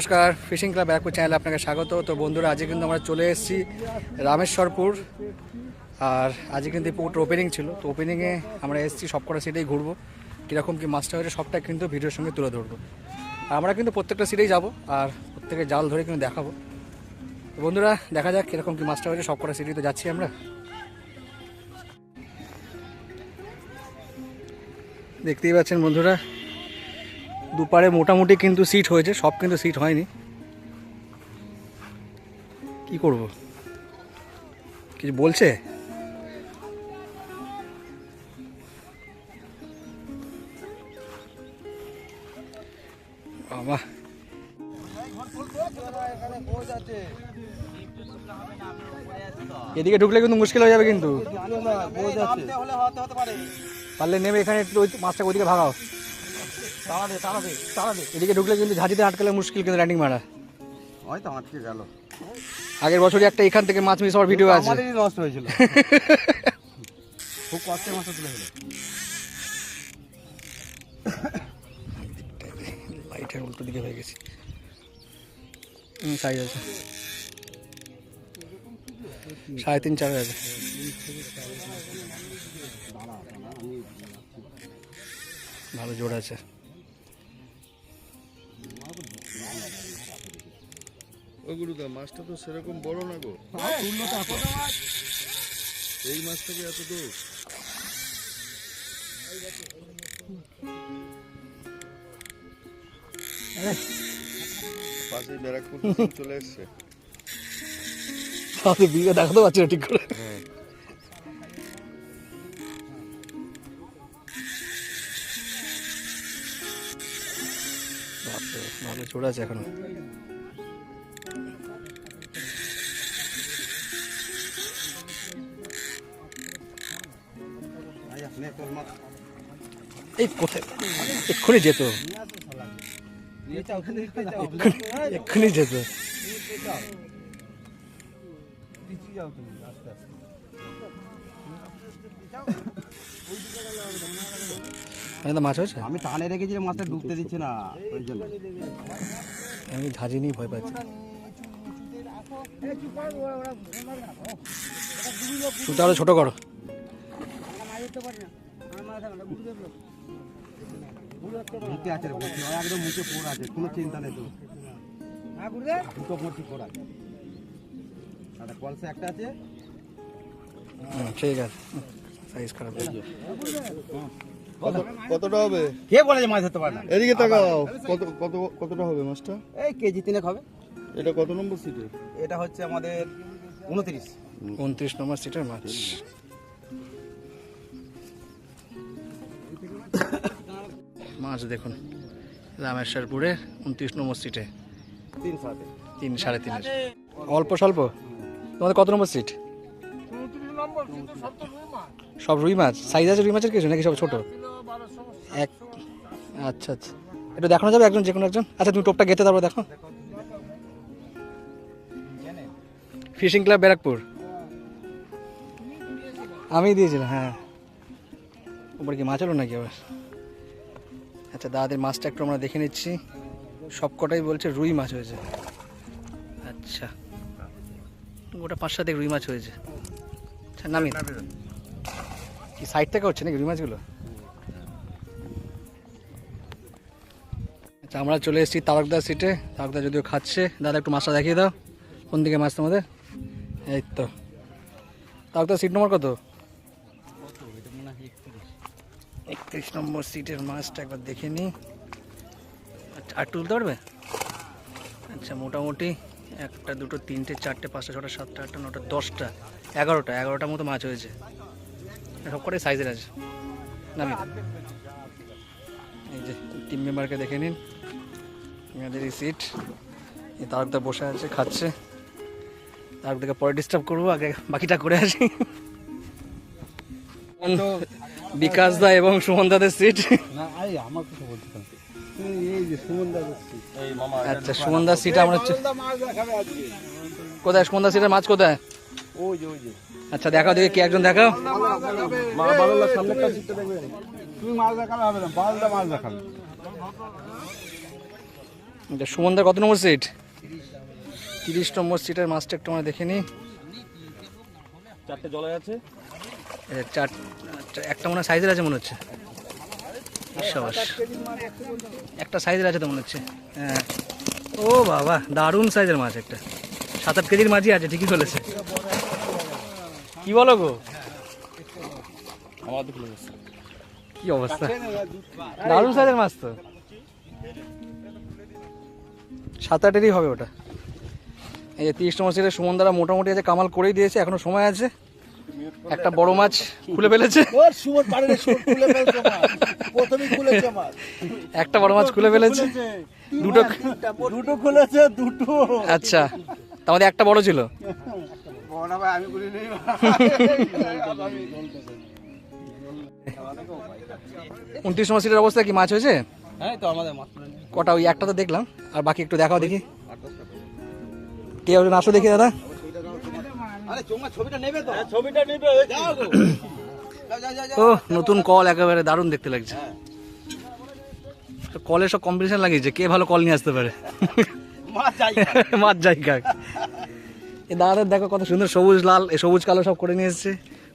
নমস্কার fishing club Barrackpore চ্যানেলে আপনাকে স্বাগত। তো বন্ধুরা, আজকে কিন্তু আমরা চলে এসেছি রামেশ্বরপুর। আর আজকে কিন্তু পুকুরটা ওপেনিং ছিল। তো ওপেনিংয়ে আমরা এসেছি সব কটা সিটেই ঘুরবো। কীরকম কি মাছটা হয়েছে, সবটা কিন্তু ভিডিওর সঙ্গে তুলে ধরবো। আর আমরা কিন্তু প্রত্যেকটা সিটেই যাব, আর প্রত্যেকের জাল ধরে কিন্তু দেখাবো। তো বন্ধুরা, দেখা যাক কীরকম কি মাছটা হয়েছে সব কটা সিটেই তো যাচ্ছি আমরা। দেখতেই পাচ্ছেন বন্ধুরা দুপারে মোটামুটি কিন্তু সিট হয়েছে সব কিন্তু সিট হয়নি। কি করব? কিছু বলছে? বাবা। এদিকে ঢুকলে কিন্তু মুশকিল হয়ে যাবে কিন্তু। পারলে নেমে এখানে ওই মাছটা ওইদিকে ভাগাও এদিকে ঢুকলে কিন্তু ঝাঁঝিতে আটকালে মুশকিল কিন্তু ল্যান্ডিং মারা। হয়তো আটকে গেল। আগের বছরই একটা এখান থেকে মাছ মিস হওয়ার ভিডিও আছে। আমাদেরই নষ্ট হয়েছিল। খুব কষ্টে মাছটা তুলে হলো লাইটের উল্টো দিকে হয়ে গেছি। হুম সাইজ আছে সাড়ে তিন চার আছে ভালো জোর আছে। মাছটা তো সেরকম বড় না গো। এই মাছ থেকে এত দূর? পাশে ব্যারাকপুর চলে এসছে। বিয়ে দেখাতে পারছি না ঠিক করে। ভালো জোর আছে এখনও। এই কোথায়? এক্ষুনি যেত। এক্ষুনি- এক্ষুনি যেত মাছ হয়েছে? আমি টানে রেখেছি মাছটা ডুবতে দিচ্ছে না ওই জন্য। আমি ঝাঁঝি নিয়ে ভয় পাচ্ছি। শুধু আরও ছোট করো। মুখে আছে রে, মুখে। একদম মুখে পোড় আছে কোনো চিন্তা নেই তো দুটো মুঠি পোড় আছে। একটা কলসে একটা আছে? ঠিক আছে। সাইজ খারাপ কত কতটা হবে? কে বলে যে মাছ ধরতে পারে না? এদিকে তাকাও। কত কত কতটা হবে মাছটা? এই কেজি তিনেক হবে। এটা কত নম্বর সিটে এটা হচ্ছে আমাদের উনত্রিশ। উনত্রিশ নম্বর সিটের মাছ। মাছ দেখুন রামেশ্বরপুরে উনত্রিশ নম্বর সিটে তিন সাড়ে তিন। সাড়ে তিনের অল্প স্বল্প? তোমাদের কত নম্বর সিট সব রুই মাছ। সাইজ আছে রুই মাছের কিছু নাকি সব ছোট? এক আচ্ছা আচ্ছা। একটু দেখানো যাবে একজন যে কোনো একজন? আচ্ছা তুমি টোপটা গেতে তারপর দেখো। Fishing club Barrackpore? আমি দিয়েছিলাম হ্যাঁ। উপরে কি মাছ হলো নাকি আবার? আচ্ছা দাদাদের মাছটা একটু আমরা দেখে নিচ্ছি। সব কটাই বলছে রুই মাছ হয়েছে। আচ্ছা। ওটা পাঁচ সাথে রুই মাছ হয়েছে। আচ্ছা নামি। কি সাইড থেকে হচ্ছে নাকি রুই মাছগুলো? আচ্ছা আমরা চলে এসেছি তারকদার সিটে তারকদা যদিও খাচ্ছে, দাদা একটু মাছটা দেখিয়ে দাও। কোন দিকে মাছ তোমাদের? এই তো। তারকদার সিট নম্বর কত? একত্রিশ নম্বর সিটের মাছটা একবার দেখে নিই। আচ্ছা আর তুলতে পারবে? আচ্ছা মোটামুটি একটা, দুটো, তিনটে, চারটে, পাঁচটা, ছটা, সাতটা, আটটা, নটা, দশটা, এগারোটা, এগারোটার মতো মাছ হয়েছে। সব কটাই সাইজের আছে। নামি এই যে টিম মেম্বারকে দেখে নিন। এনাদের এই সিট তারকদা বসে আছে, খাচ্ছে। তারকদাকে পরে ডিস্টার্ব করব, আগে বাকিটা করে আসি। বিকাশ দা এবং সুমন দাদের সিট না আই আমার কিছু বলতে পারি এই যে সুমন দাদা আচ্ছা সুমন দার সিট আমরা কোথায়? সুমন দার সিটের মাছ কোথায়? আচ্ছা দেখাও দেখি কি একজন দেখাও। মা বাংলা সামনেটা সিটটা দেখবে। তুমি মাছ দেখালে হবে না বালদা মাছ দেখাবে। এটা সুমনদার কত নম্বর সিট তিরিশ নম্বর সিটের মাছটা একটু আমরা দেখে নিই। চারটে জলে আছে। চার আচ্ছা, একটা মনে হয় সাইজের আছে মনে হচ্ছে। সাবাস একটা সাইজের আছে তো মনে হচ্ছে। হ্যাঁ। ও বাবা দারুণ সাইজের মাছ একটা। সাত আট কেজির মাছই আছে ঠিকই চলেছে কি বলো গো? কি অবস্থা? দারুণ সাইজের মাছ তো। সাত আটেরই হবে ওটা। এই যে তিরিশ নম্বর সিটে সুমন দ্বারা মোটামুটি আছে কামাল করেই দিয়েছে এখনও সময় আছে। একটা বড় মাছ খুলে ফেলেছে। একটা বড় মাছ খুলে ফেলেছে। দুটো দুটো খুলেছে দুটো। আচ্ছা মধ্যে একটা বড় ছিল। বড় ভাই আমি বলি নেই। উনত্রিশ নম্বর সিটের অবস্থা কি? মাছ হয়েছে? হ্যাঁ তো কটা ওই একটা তো দেখলাম আর বাকি একটু দেখাও দেখি। কে আসো দেখি দাদা? ও নতুন কল একেবারে দারুণ দেখতে লাগছে। কলের সব কম্পিটিশন লাগিয়েছে কে ভালো কল নিয়ে আসতে পারে? মাছ যাই কাক এ দাদাদের দেখো কত সুন্দর সবুজ লাল এ সবুজ কালো সব করে নিয়ে এসছে।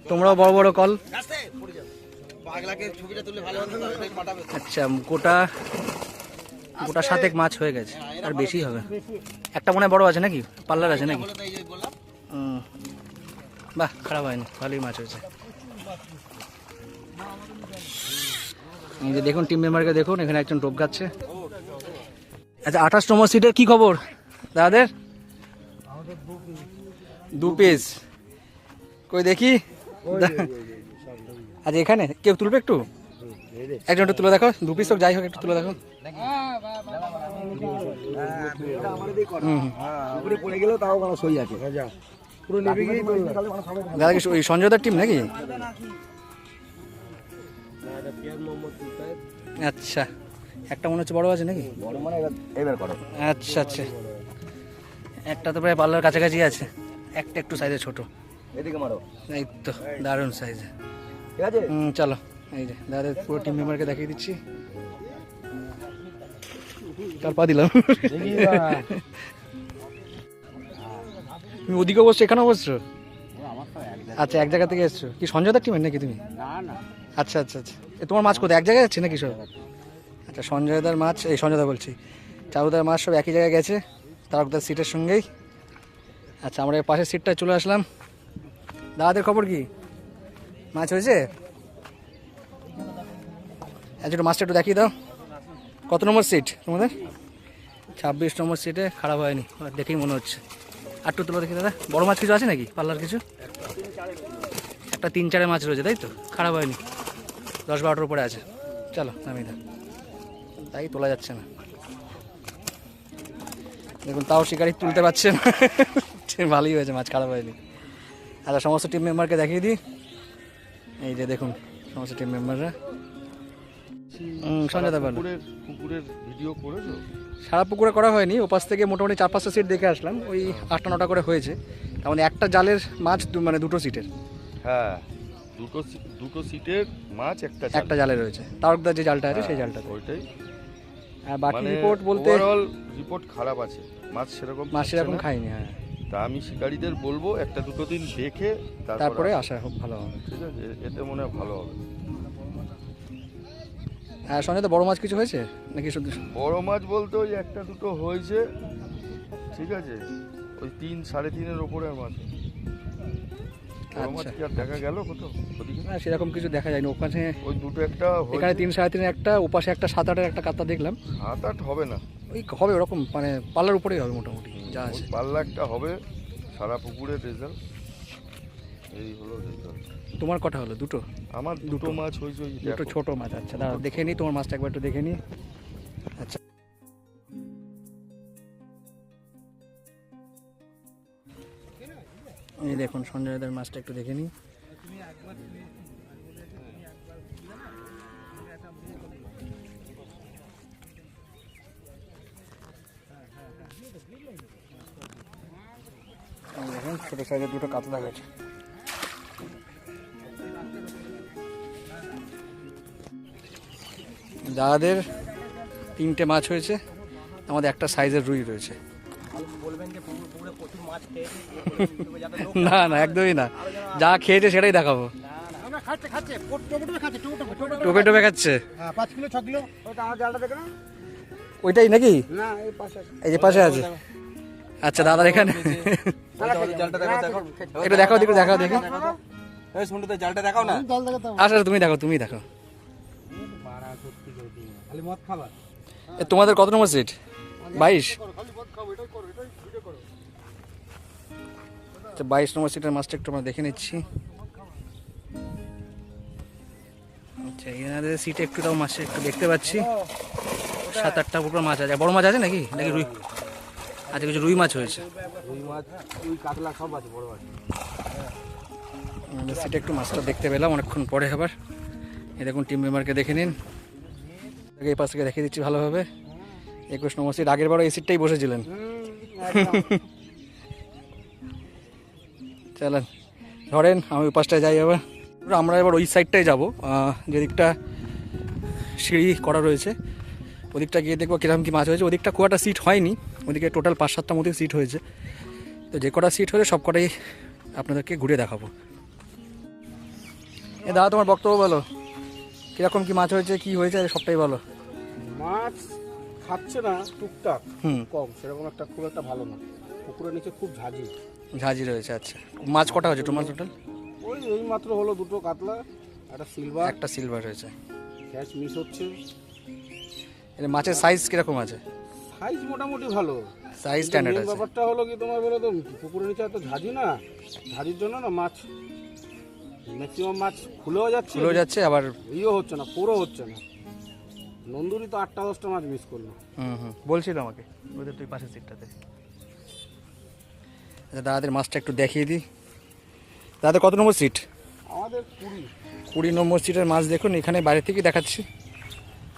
তোমরাও বড় বড় কল। আচ্ছা গোটা গোটা সাতেক মাছ হয়ে গেছে। আর বেশি হবে। একটা মনে হয় বড় আছে নাকি? পার্লার আছে নাকি বলে তো এই যে বললাম হুম। বাহ খারাপ হয়নি ভালোই মাছ হয়েছে। এই যে দেখুন টিম মেম্বারকে দেখুন এখানে একজন টোপ গাচ্ছে আচ্ছা আঠাশ নম্বর সিটের কি খবর? দাদাদের? দু পিস কই দেখি? আচ্ছা এখানে? কেউ তুলবে একটু? একজন একটু তুলে দেখো। দু পিস হোক যাই হোক একটু তুলে দেখো হুম হুম। পড়ে গেলেও তাও কোনো সই আছে। পুরো নেবে গিয়ে দাদা কি ওই সঞ্জয়দার টিম নাকি? আচ্ছা একটা মনে হচ্ছে বড় আছে নাকি? বড় মানে এবার করো। আচ্ছা আচ্ছা। একটা তো প্রায় পার্লার কাছাকাছি আছে। একটা একটু সাইজে ছোট। এদিকে মারো। এই তো দারুণ সাইজে ঠিক আছে? হুম চলো। এই যে দাদাদের পুরো টিম মেম্বারকে দেখিয়ে দিচ্ছি। চার পা দিলাম। তুমি ওদিকে বসছো এখানে বসছো আচ্ছা এক জায়গা থেকে এসছো। কি সঞ্জয়দার টিমের নাকি তুমি? আচ্ছা আচ্ছা আচ্ছা। এ তোমার মাছ কোথায়? এক জায়গায় যাচ্ছে নাকি সব? আচ্ছা সঞ্জয়দার মাছ এই সঞ্জয়দা বলছি। চারুদার মাছ সব একই জায়গায় গেছে। তারকদার সিটের সঙ্গেই। আচ্ছা আমরা এই পাশের সিটটায় চলে আসলাম। দাদাদের খবর কি? মাছ হয়েছে? আচ্ছা একটু মাছটা একটু দেখিয়ে দাও। কত নম্বর সিট তোমাদের? ছাব্বিশ নম্বর সিটে খারাপ হয়নি দেখেই মনে হচ্ছে। একটু তুলো দেখি, দাদা। বড় মাছ কিছু আছে নাকি? পাল্লার কিছু? একটা তিন চারে মাছ রয়েছে, তাই তো? খারাপ হয়নি। দশ বারোটার উপরে আছে। চলো, নামিয়ে দাও। তাই তোলা যাচ্ছে না। দেখুন, তাও শিকারি তুলতে পারছে না। ভালোই হয়েছে, মাছ খারাপ হয়নি। আচ্ছা সমস্ত টিম মেম্বারকে দেখিয়ে দিই। এই যে দেখুন, সমস্ত টিম মেম্বাররা সঞ্জয় দা পুকুরের ভিডিও করেছ? সারা পুকুরে করা হয়নি ওপাশ থেকে মোটামুটি চার পাঁচটা সিট দেখে আসলাম ওই আটটা নটা করে হয়েছে। তার মানে একটা জালের মাছ মানে দুটো সিটের হ্যাঁ দুটো দুটো সিটের মাছ একটা একটা জালে রয়েছে। তারকদার যে জালটা আছে সেই জালটা ওইটাই। আর বাকি মানে রিপোর্ট বলতে ওভারঅল রিপোর্ট খারাপ আছে। মাছ সেরকম মাছ সেরকম খাইনি হ্যাঁ। তা আমি শিকারীদের বলব একটা দুটো দিন দেখে তারপরে আসা। ভালো হবে। ঠিক আছে এতে মনে হয় ভালো হবে। সঙ্গে তো বড় মাছ কিছু হয়েছে? নাকি শুধু বড় মাছ বলতে ওই একটা দুটো হয়েছে। ঠিক আছে? ওই তিন সাড়ে তিনের ওপরে আর মাছ আচ্ছা। দেখা গেল কোথাও? না সেরকম কিছু দেখা যায়নি। ওখানে ওই দুটো একটা। এখানে তিন সাড়ে একটা ওপাশে একটা সাত আটের একটা কাত্তা দেখলাম। সাত আট হবে না। ওই হবে ওরকম মানে পাল্লার উপরেই হবে মোটামুটি যা আছে। পাল্লা একটা হবে সারা পুকুরের রেজাল্ট। এই হলো রেজাল্ট তোমার কটা হলো? দুটো? আমার দুটো মাছ ওই দুটো ছোট মাছ আচ্ছা দাঁড়া দেখে নিই তোমার মাছটা একবার একটু দেখে নিই আচ্ছা। এই দেখুন সঞ্জয়দার মাছটা একটু দেখে নিই দেখুন ছোট সাইজের দুটো কাতলা গেছে। দাদাদের তিনটে মাছ হয়েছে আমাদের একটা সাইজের রুই রয়েছে। না না একদমই না। যা খেয়েছে সেটাই দেখাবো। টোপে টোপে খাচ্ছে? দেখে ওইটাই নাকি? এই যে পাশে আছে। আচ্ছা দাদার এখানে। দেখো দেখো একটু দেখাও দেখি। দেখাও না? জল আচ্ছা তুমি দেখো তুমি দেখো তোমাদের কত নম্বর সিট বাইশ? আচ্ছা বাইশ নম্বর সিটের মাছটা একটু আমরা দেখে নিচ্ছি। আচ্ছা এনাদের সিটে একটু তাও মাছ একটু দেখতে পাচ্ছি। সাত আটটা পুকুর মাছ আছে। বড় মাছ আছে নাকি? নাকি রুই? আচ্ছা কিছু রুই মাছ হয়েছে। রুই মাছ রুই কাতলা সব আছে বড় মাছ। সিটে একটু মাছটা দেখতে পেলাম অনেকক্ষণ পরে আবার। এই দেখুন টিম মেম্বারকে দেখে নিন। এই পাশ থেকে দেখিয়ে দিচ্ছি ভালোভাবে। একুশ নম্বর সিট আগের বারও এই সিটটাই বসেছিলেন। চলেন ধরেন আমি ওই পাশটায় যাই এবার আমরা এবার ওই সাইডটায় যাব। যেদিকটা সিঁড়ি করা রয়েছে ওদিকটা গিয়ে দেখব কীরকম কি মাছ হয়েছে। ওদিকটা একটা সিট হয়নি ওদিকে টোটাল পাঁচ সাতটা মতো সিট হয়েছে। তো যে কটা সিট হয়েছে সব কটাই আপনাদেরকে ঘুরে দেখাবো। এ দাদা তোমার বক্তব্য বলো। কীরকম কি মাছ হয়েছে কি হয়েছে সবটাই বলো মাছ খাচ্ছে না টুকটাক হুম। কম সেরকম একটা খুব একটা ভালো না। পুকুরের নিচে খুব ঝাঁঝি। ঝাঁঝি রয়েছে আচ্ছা। মাছ কটা হয়েছে তোমার টোটাল? ওই এই মাত্র হলো দুটো কাতলা একটা সিলভার। একটা সিলভার হয়েছে। ক্যাচ মিস হচ্ছে। এটা মাছের সাইজ কীরকম আছে? সাইজ মোটামুটি ভালো। সাইজ স্ট্যান্ডার্ড আছে। ব্যাপারটা হলো কি তোমার বলো তো পুকুরের নিচে এত ঝাঁঝি না? ঝাঁঝির জন্য না মাছ ম্যাক্সিমাম মাছ খুলেও যাচ্ছে ফুলেও যাচ্ছে আবার ইয়েও হচ্ছে না পুরো হচ্ছে না। নন্দুরি তো আটটা দশটা মাছ মিস করল। হুম হুম। বলছিল আমাকে ওদের তুই পাশের সিটটাতে আচ্ছা দাদাদের মাছটা একটু দেখিয়ে দিই। দাদা কত নম্বর সিট আমাদের কুড়ি। কুড়ি নম্বর সিটের মাছ দেখুন এখানে বাইরে থেকে দেখাচ্ছি।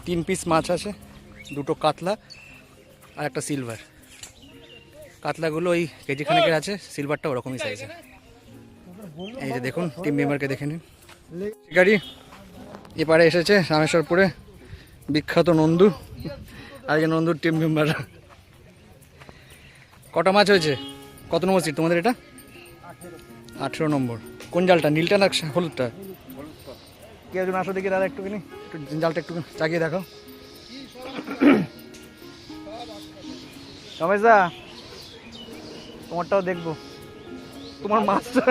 তিন পিস মাছ আছে দুটো কাতলা আর একটা সিলভার কাতলাগুলো ওই কেজি খানেকের আছে সিলভারটা ওরকমই সাইজের এই যে দেখুন টিম মেম্বারকে দেখে নিন। গাড়ি এপারে এসেছে রামেশ্বরপুরে। বিখ্যাত নন্দু আজকে নন্দুর টিম মেম্বার কটা মাছ হয়েছে? কত নম্বর সিট তোমাদের এটা? আঠেরো নম্বর। কোন জালটা? নীলটা না হলুদটা? কে একজন আসো দেখি দাদা একটুখানি। একটু জালটা একটু চাকিয়ে দেখো রমেশ দা তোমারটাও দেখব। তোমার মাছটা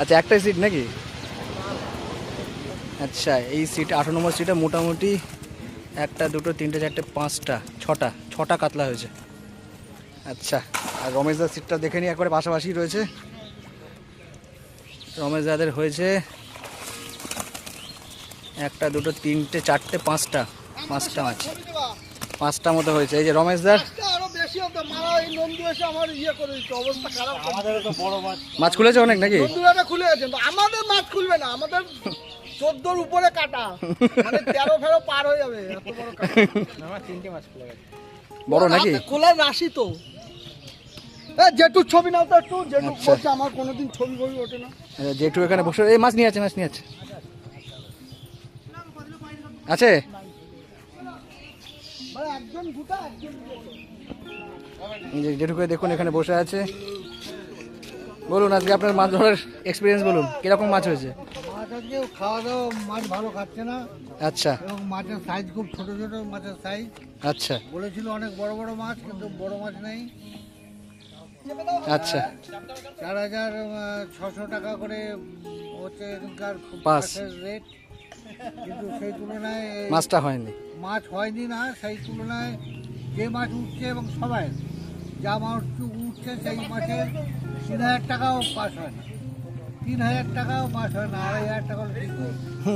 আচ্ছা একটাই সিট নাকি? আচ্ছা এই সিট আঠারো নম্বর সিটে মোটামুটি একটা, দুটো, তিনটে, চারটে, পাঁচটা, ছটা ছটা কাতলা হয়েছে। আচ্ছা আর রমেশ দার সিটটা দেখে নিই একবারে পাশাপাশি রয়েছে। রমেশ দাদের হয়েছে একটা, দুটো, তিনটে, চারটে, পাঁচটা পাঁচটা মাছ পাঁচটা মতো হয়েছে। এই যে রমেশ দার আরও বেশি হতো মারা এই নন্দু এসে আমার ইয়ে করে দিচ্ছে অবস্থা খারাপ আমাদের মাছ। মাছ খুলেছে অনেক নাকি? খুলে আমাদের মাছ খুলবে না আমাদের চোদ্দোর উপরে কাটা। মানে তেরো ফেরো পার হয়ে যাবে বড় তিনটে মাছ খুলে গেছে। বড় নাকি? খোলার রাশি তো। জেঠুর ছবি নাও তো একটু। জেঠু আচ্ছা। বলছে আমার কোনোদিন ছবি বই ওঠে না। জেঠু এখানে বসে এই মাছ নিয়ে আছে মাছ নিয়ে আছে। আছে? জেঠুকে দেখুন এখানে বসে আছে। বলুন আজকে আপনার মাছ ধরার এক্সপিরিয়েন্স বলুন কীরকম মাছ হয়েছে? মাছ আজকে খাওয়া দাওয়া মাছ ভালো খাচ্ছে না। আচ্ছা। এবং মাছের সাইজ খুব ছোট ছোট মাছের সাইজ আচ্ছা। বলেছিল অনেক বড় বড় মাছ কিন্তু বড় মাছ নেই। আচ্ছা। চার হাজার ছশো টাকা করে হচ্ছে এখানকার। রেট কিন্তু সেই তুলনায় মাছটা হয়নি। মাছ হয়নি না সেই তুলনায় যে মাছ উঠছে এবং সবাই যা মাছ উঠছে সেই মাছের তিন হাজার টাকাও পাস হয় না। তিন হাজার টাকাও পাস হয় না আড়াই হাজার টাকা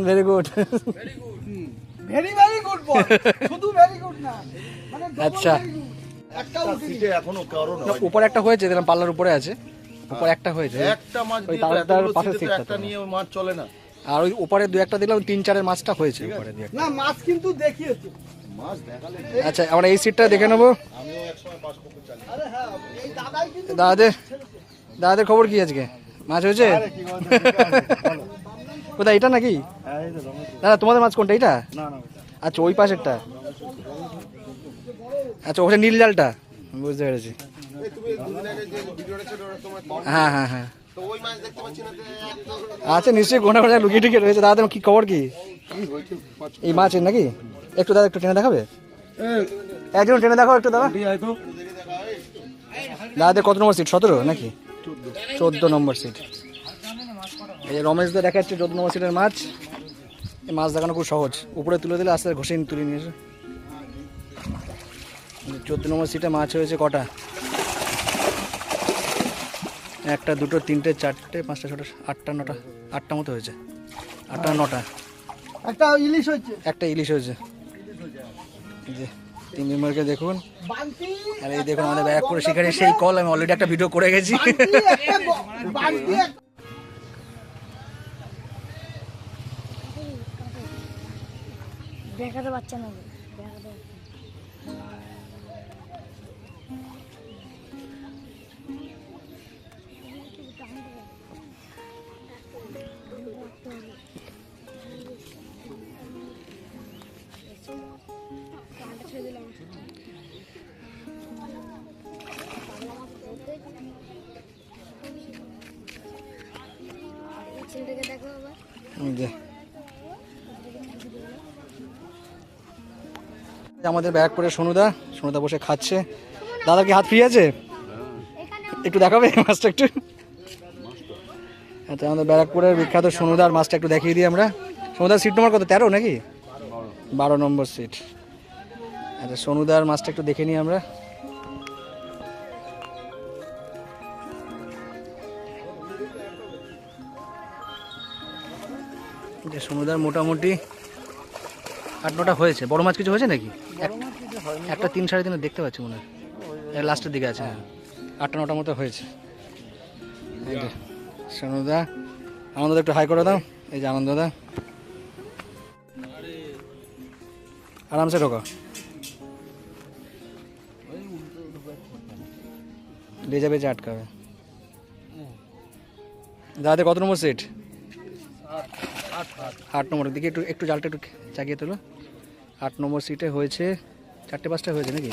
very good very very good শুধু ভেরি গুড না মানে আচ্ছা। একটা উঠেনি। এখনও কারণ উপরে একটা হয়েছে দেখলাম পাল্লার উপরে আছে। উপরে একটা হয়েছে। একটা মাছ দিয়ে সিটটা একটা। নিয়ে মাছ চলে না। আর ওই ওপারে দু একটা দেখলাম তিন চারের মাছটা হয়েছে। উপরে দু একটা। না মাছ কিন্তু দেখিয়েছে। আচ্ছা আমরা এই সিটটা দেখে নেব। হ্যাঁ এই দাদাই কিন্তু দাদাদের দাদাদের খবর কি আজকে? মাছ হয়েছে? কোথায় এটা নাকি? না না তোমাদের মাছ কোনটা এটা? আচ্ছা ওই পাশেরটা। আচ্ছা ওটা নীল জালটা। বুঝতে পেরেছি। হ্যাঁ হ্যাঁ হ্যাঁ। আচ্ছা নিশ্চয়ই গোনা গোনা লুকিয়ে টুকিয়ে রয়েছে। দাদা তোমার কি খবর কি? এই মাছের নাকি? একটু দাদা একটু টেনে দেখাবে? একজন টেনে দেখাও একটু দাদা। দাদা কত নম্বর সিট সতেরো নাকি? চোদ্দ নম্বর সিট এই রমেশ দা দেখাচ্ছে চোদ্দ নম্বর সিটের মাছ। এই মাছ দেখানো খুব সহজ। উপরে তুলে দিলে আস্তে আস্তে ঘষে তুলে নিয়ে এসে চোদ্দ নম্বর সিটে মাছ হয়েছে কটা? একটা দুটো তিনটে চারটে পাঁচটা ছটা আটটা নটা আটটা মতো হয়েছে। আটটা নটা। একটা ইলিশ হয়েছে। একটা ইলিশ হয়েছে। যে তিন নম্বরকে দেখুন। আর এই দেখুন আমাদের ব্যাক করে সেখানে সেই কল আমি অলরেডি একটা ভিডিও করে গেছি। দেখাতে পাচ্ছে না। আমাদের ব্যাক করে সোনুদা সোনুদা বসে খাচ্ছে। দাদা কি হাত ফ্রি আছে? একটু দেখাবে মাছটা একটু? আচ্ছা আমাদের ব্যারাকপুরের বিখ্যাত সোনুদার মাছটা একটু দেখিয়ে দিই আমরা। সোনুদার সিট নম্বর কত? তেরো নাকি? বারো নম্বর সিট আচ্ছা সোনুদার মাছটা একটু দেখে নিই আমরা। সোনুদার মোটামুটি আট নটা হয়েছে। বড় মাছ কিছু হয়েছে নাকি? এক- একটা তিন সাড়ে তিনে দেখতে পাচ্ছি মনে হয়। লাস্টের দিকে আছে। হ্যাঁ। আটটা নটার মতো হয়েছে। এই যে সোনুদা আনন্দদা একটু হাই করে দাও। এই যে আনন্দদা আরামসে ঢোকা বেজা বেজা আটকাবে। দাদা কত নম্বর সিট আট নম্বর দিকে একটু একটু জালটা একটু চাগিয়ে তোলো। আট নম্বর সিটে হয়েছে, চারটে পাঁচটা হয়েছে নাকি?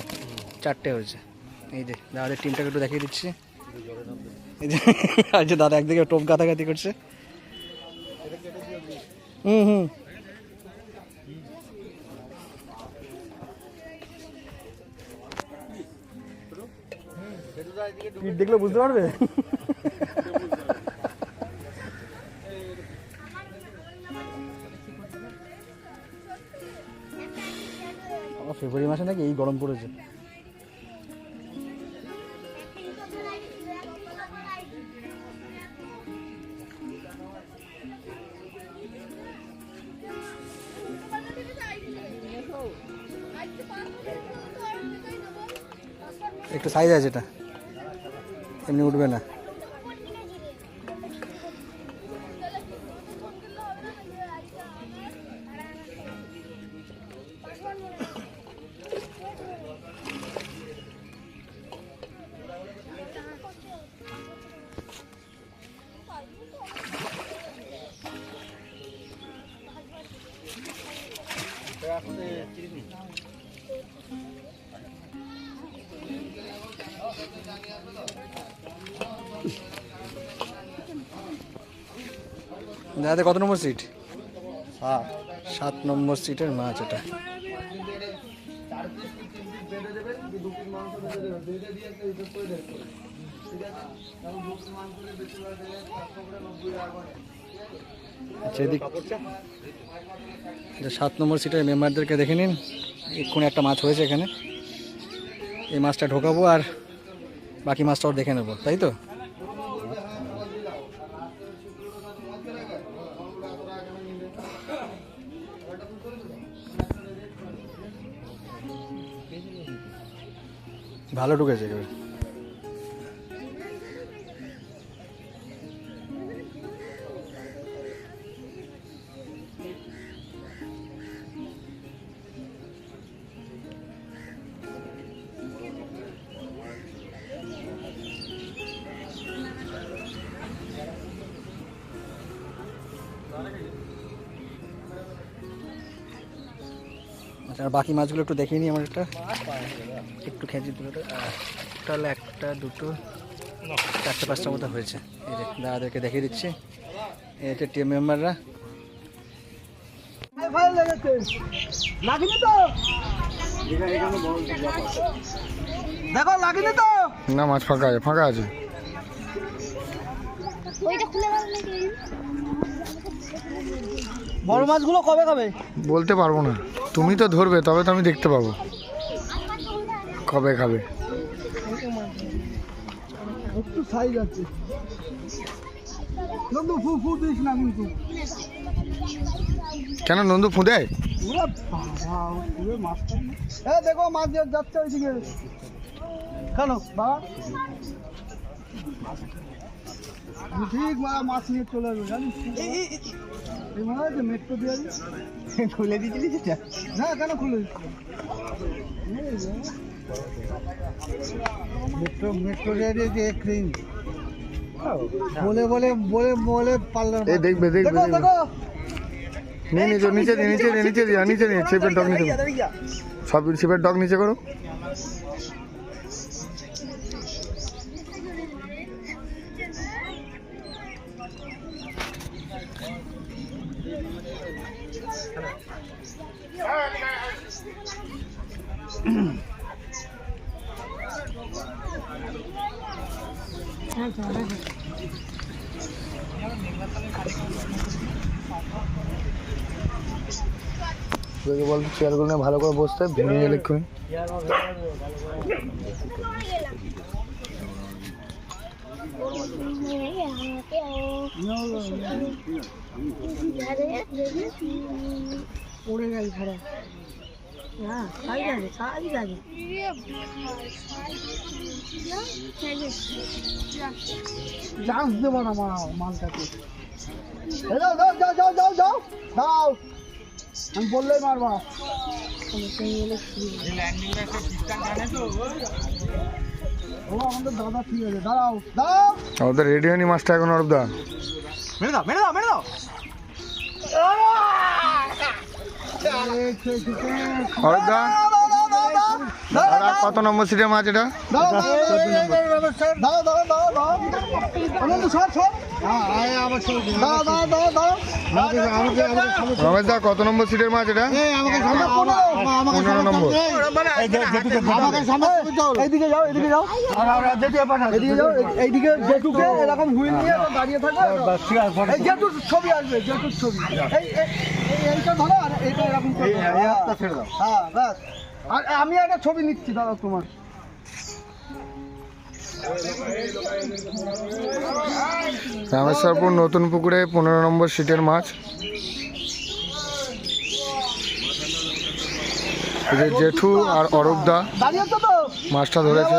চারটে হয়েছে। এই যে দাদাদের টিমটাকে একটু দেখিয়ে দিচ্ছি। এই যে, দাদা একদিকে টোপ গাতাগাতি করছে। হুম হুম। দেখলে বুঝতে পারবে? ফেব্রুয়ারি মাসে নাকি এই গরম পড়েছে? একটু সাইজ আছে এটা। এমনি উঠবে না। দাদা কত নম্বর সিট সাত। নম্বর সিটের মাছ এটা। সাত নম্বর সিটের মেম্বারদেরকে দেখে নিন। এক্ষুনি একটা মাছ হয়েছে এখানে। এই মাছটা ঢোকাবো আর বাকি মাছটাও দেখে নেব তাই তো? ভালো ঢুকেছে আর বাকি মাছগুলো একটু দেখিয়ে নিই আমার একটা। একটু খেঁচি তুলে তাহলে একটা দুটো চারটে পাঁচটা মতো হয়েছে। এই যে দাদাদেরকে দেখিয়ে দিচ্ছি। এটা টিম মেম্বাররা দেখো লাগেনি তো? না মাছ ফাঁকা আছে ফাঁকা আছে। বড় মাছগুলো কবে খাবে? বলতে পারব না। তুমি তো ধরবে তবে তো আমি দেখতে পাবো কবে খাবে একটু সাইজ আছে নন্দু ফু ফু দিস না কিন্তু কেন নন্দু মাছটা এ দেখো মাছ যাচ্ছে ওইদিকে কেন বাবা ঠিক মাছ নিয়ে চলে আসব জানিস এই মনে হয় মেট্রো দিয়ে খুলে দিয়েছিলি সেটা? না কেন খুলে মেট্রো মেট্রো দিয়েছে ক্রিম বলে বলে বলে বলে পারলাম এই দেখবে দেখবে দেখো দেখো। নিয়ে নিচে নিচে নিচে নিচে দিয়ে নিচে দিয়ে নিচে নিয়ে ছিপের ডগ নিচে। সব ছিপের ডগ নিচে করো। তোকে বলতো চেয়ারগুলো নিয়ে ভালো করে বসতে ভেঙে গেলে এক্ষুনি। পড়ে গেল ঘরে চান্স দেবো না মা মালটাকে এই দাও দাও দাও দাও দাও দাও আমি বললেই মারবা ও আমাদের দাদা ঠিক আছে দাঁড়াও দাও আমাদের রেডি হয়নি মাছটা এখন অরবদা মেরে দাও মেরে দাও মেরে দাও Hold on. দাদা কত নম্বর সিটের মাছ এটা দাও দাও দাও দাও দাও দাও আনন্দ সর সর দাও দাও দাও দাও আমাকে আমাকে আমাকে রমেশ দা কত নম্বর সিটের মাছ এটা আমাকে পনেরো নম্বর এইদিকে যাও এইদিকে যাও এইদিকে যাও এইদিকে জেঠুকে এরকম হুইল নিয়ে দাঁড়িয়ে থাকো জেঠুর ছবি আসবে জেঠুর ছবি এই এই- এই- এইটা ধরো আর এইটা এরকম। হ্যাঁ ব্যাস আর আমি একটা ছবি নিচ্ছি দাদা তোমার। রামেশ্বরপুর নতুন পুকুরে পনেরো নম্বর সিটের মাছ। জেঠু আর অরূপদা মাছটা ধরেছে।